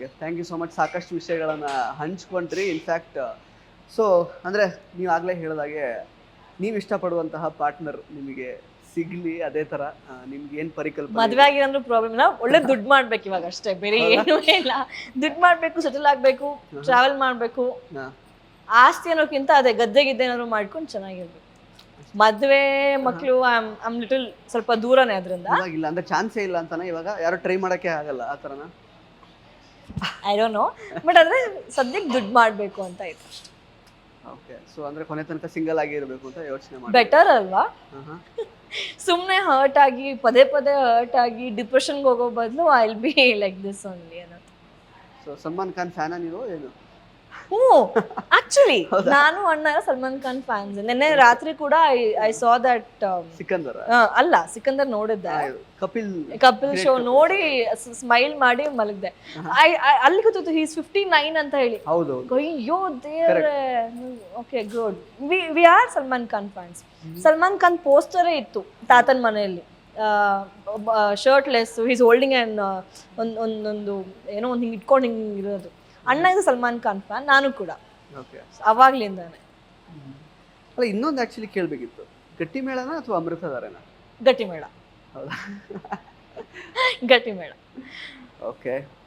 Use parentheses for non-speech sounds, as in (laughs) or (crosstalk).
Okay thank you so much ಸಾಕಷ್ಟು ವಿಷಯಗಳನ್ನು ಹಂಚ್ಕೊಂಡ್ರಿ in fact so ಅಂದರೆ ನೀವು ಆಗಲೇ ಹೇಳಿದಾಗೆ ನೀವು ಇಷ್ಟಪಡುವಂತಹ ಪಾರ್ಟ್ನರ್ ನಿಮಗೆ ಸಿಗ್ಲಿ ಅದೇ ತರ ನಿಮ್ಗೆ ಏನ್ ಪರಿಕಲ್ಪನೆ ಮದ್ವೆ ಆಗಿರಂದ್ರೂ ಪ್ರಾಬ್ಲಮ್ ಇಲ್ಲ. ಒಳ್ಳೆ (laughs) ದುಡ್ಡು ಮಾಡ್ಬೇಕು ಇವಾಗ ಅಷ್ಟೇ ಬೇರೆ ಏನೂ ಇಲ್ಲ. ದುಡ್ಡು ಮಾಡ್ಬೇಕು ಸೆಟಲ್ ಆಗ್ಬೇಕು ಟ್ರಾವೆಲ್ ಮಾಡ್ಬೇಕು. ಆಸ್ತಿ ಅನ್ನೋಕ್ಕಿಂತ ಅದೇ ಗದ್ದೆ ಗಿದ್ದೆ ಏನಾದ್ರು ಮಾಡ್ಕೊಂಡು ಚೆನ್ನಾಗಿರ್ಬೇಕು. ಮದ್ವೆ ಮಕ್ಕಳು ಲಿಟಲ್ ಸ್ವಲ್ಪ ದೂರನೇ ಅದ್ರಿಂದ. ಇಲ್ಲ ಅಂದ್ರೆ ಚಾನ್ಸೇ ಇಲ್ಲ ಅಂತಾನೆ ಇವಾಗ ಯಾರು ಟ್ರೈ ಮಾಡಕ್ಕೆ ಆಗಲ್ಲ ಆ ಥರನ ಐ ಡೋಂಟ್ ನೋ ಬಟ್ ಅಂದ್ರೆ ಸದ್ಯಕ್ಕೆ ದುಡ್ಡು ಮಾಡಬೇಕು ಅಂತ ಇತ್ತು ಓಕೆ ಸೊ ಅಂದ್ರೆ ಕೊನೆ ತನಕ ಸಿಂಗಲ್ ಆಗಿ ಇರಬೇಕು ಅಂತ ಯೋಚನೆ ಮಾಡಿ ಬೆಟರ್ ಅಲ್ವಾ? ಹಾಂ ಸುಮ್ಮನೆ ಹರ್ಟ್ ಆಗಿ ಪದೇ ಪದೇ ಹರ್ಟ್ ಆಗಿ ಡಿಪ್ರೆಷನ್ಗೆ ಹೋಗೋ ಬದಲು I will be like this only ಅನ್ನೋದು. ಸೊ ಸಲ್ಮಾನ್ ಖಾನ್ ಫ್ಯಾನ ನೀವು ಏನು? (laughs) ಹ್ಞೂ ಆಕ್ಚುಲಿ ನಾನು ಅಣ್ಣ ಸಲ್ಮಾನ್ ಖಾನ್ ಫ್ಯಾನ್ಸ್ ನಿನ್ನೆ ರಾತ್ರಿ ಕೂಡ I I saw that Sikandar? ಅಲ್ಲ ಸಿಕಂದರ್ ನೋಡಿದ್ದೆ. ಕಪಿಲ್ ಕಪಿಲ್ ಶೋ ನೋಡಿ ಸ್ಮೈಲ್ ಮಾಡಿ ಮಲಗ್ದೆ. ಐ ಅಲ್ಲಿ ಗೊತ್ತಿತ್ತು ಹೀಸ್ ಫಿಫ್ಟಿ ನೈನ್ ಅಂತ ಹೇಳಿ. ಹೌದು ಅಯ್ಯೋ ದೇವ್ರ. Okay good we we are Salman Khan fans Salman Khan ಪೋಸ್ಟರೇ ಇತ್ತು ತಾತನ ಮನೆಯಲ್ಲಿ. ಶರ್ಟ್ಲೆಸ್ ಈಸ್ ಹೋಲ್ಡಿಂಗ್ ಆ್ಯಂಡ್ ಒಂದು ಒಂದೊಂದು ಏನೋ ಒಂದು ಹಿಂಗೆ ಇಟ್ಕೊಂಡು ಹಿಂಗೆ ಇರೋದು. ಅಣ್ಣ ಇದು ಸಲ್ಮಾನ್ ಖಾನ್ ಫ್ಯಾನ್ ನಾನು ಕೂಡ. ಓಕೆ ಅವಾಗ್ಲಿಂದಾನೆ. ಅಲ್ಲ ಇನ್ನೊಂದು ಆ್ಯಕ್ಚುಲಿ ಕೇಳಬೇಕಿತ್ತು. ಗಟ್ಟಿ ಮೇಳನ ಅಥವಾ ಅಮೃತಧಾರೆನ? ಗಟ್ಟಿ ಮೇಳ ಹೌದಾ? ಗಟ್ಟಿ ಮೇಳ ಓಕೆ